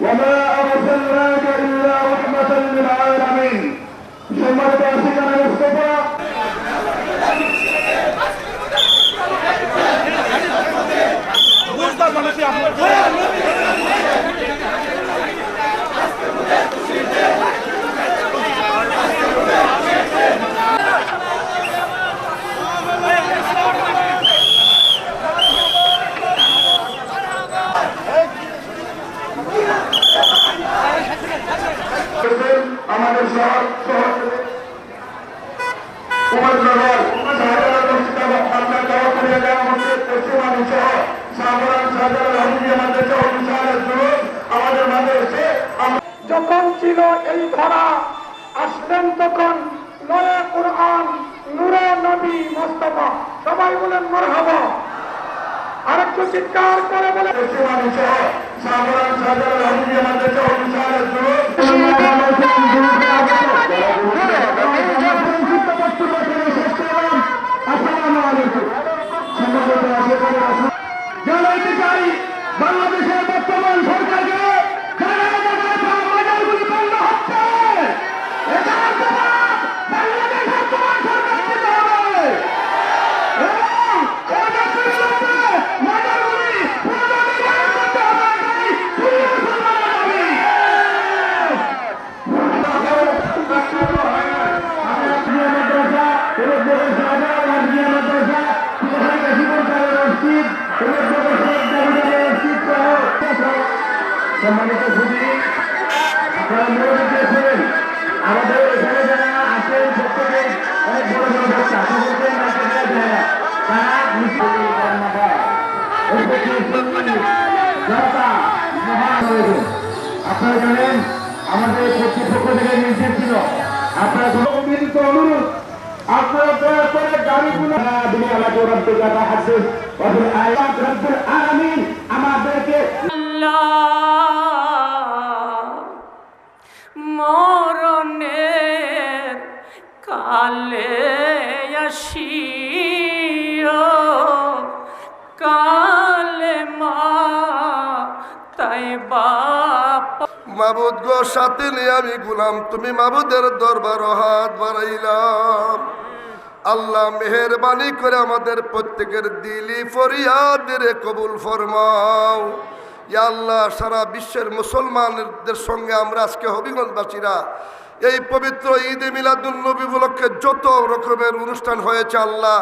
وما أرسلناك إلا رحمة للعالمين. ثم لباسنا يصطفى. Where's that. আমাদের শহর শহর সহ বিশালের আমাদের মাঝে এসে যখন ছিল এই ধরা আসলেন তখন নয়া কোরআন নূরে নবী মোস্তফা। সবাই বলেন মরহাবা। আরেকটু চিৎকার করে বলে সহ মাদ্রাসা ও বিশালের জুলুস বাংলাদেশের বর্তমান সরকারকে সম্মানিত সুধী আপনারা মনে দিয়েছেন আমাদের এখানে যারা আসেন প্রত্যেকে অনেক বড় বড় বক্তা সকলকে তারা আপনারা জানেন, আমাদের কর্তৃপক্ষ থেকে নির্দেশ ছিল, আপনারা মিলিত অনুরোধ, আপনারা দয়া করে গাড়িগুলো আমাদেরকে মরণের আসিও, কালে তাই বাপ। মাবুদ গো, সাথে নিয়ে আমি গুলাম, তুমি মাবুদের দরবার হাত বাড়াইলাম। আল্লাহ মেহরবানি করে আমাদের প্রত্যেকের দিলি ফরিয়াদের কবুল ফরমাও। ইয়া আল্লাহ, সারা বিশ্বের মুসলমানদের সঙ্গে আমরা আজকে হবিগঞ্জবাসীরা এই পবিত্র ঈদে মিলাদুল নবী উপলক্ষে যত রকমের অনুষ্ঠান হয়েছে আল্লাহ